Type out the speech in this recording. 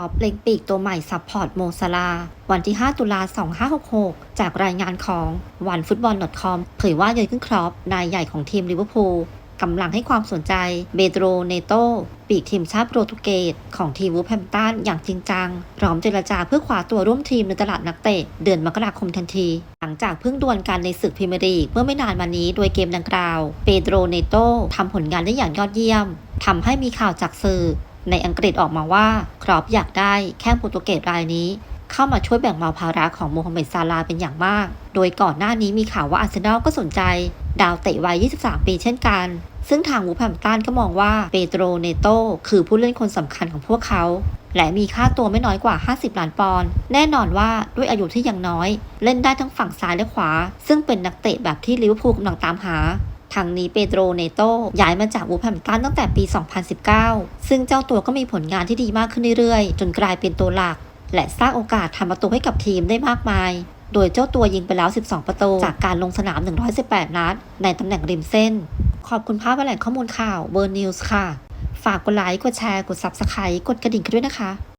อปเล็งปีกตัวใหม่ซัพพอร์ตโมซาลา วันที่ 5 ตุลา 2566 จากรายงานของวันฟุตบอล .com เผยว่าเยอร์เกนครอปนายใหญ่ของทีมลิเวอร์พูลกำลังให้ความสนใจเบโดรเนโตปีกทีมชาติโปรตุเกสของทีมวูแฮมตันอย่างจริงจัง พร้อมเจรจาเพื่อคว้าตัวร่วมทีมในตลาดนักเตะเดือนมกราคมทันที หลังจากเพิ่งดวลกันในศึกพรีเมียร์ลีกเมื่อไม่นานมานี้โดยเกมดังกล่าว เปโดรเนโตทำผลงานได้อย่างยอดเยี่ยมทำให้มีข่าวจากสื่อ ในอังกฤษออกมาว่าครอปอยากได้แข้งโปรตุเกสรายนี้ เข้ามาช่วยแบ่งเบาภาระของโมฮัมเหม็ดซาลาเป็นอย่างมาก โดยก่อนหน้านี้มีข่าวว่าอาร์เซนอลก็สนใจ ดาวเตะวัย 23 ปีเช่นกัน ซึ่งทางวูแฮมตันก็มองว่าเปโตรเนโตคือผู้เล่นคนสำคัญของพวกเขาและมีค่าตัวไม่น้อยกว่า 50 ล้านปอนด์ แน่นอนว่าด้วยอายุที่ยังน้อย เล่นได้ทั้งฝั่งซ้ายและขวา ซึ่งเป็นนักเตะแบบที่ลิเวอร์พูลกำลังตามหา ทางนี้เปโตรเนโตย้ายมาจากวูแฮมป์ตันตั้งแต่ปี 2019 ซึ่งเจ้าตัวก็มีผลงานที่ดีมากขึ้นเรื่อยๆ จนกลายเป็นตัวหลัก และสร้างโอกาสทำประตูให้กับทีมได้มากมาย โดยเจ้าตัวยิงไปแล้ว 12 ประตู จากการลงสนาม 118 นัด ในตำแหน่งริมเส้น ขอบคุณภาพและแหล่งข้อมูลข่าวเบอร์นิวส์ค่ะ ฝากกดไลค์ กดแชร์ กด Subscribe กดกระดิ่งกันด้วยนะคะ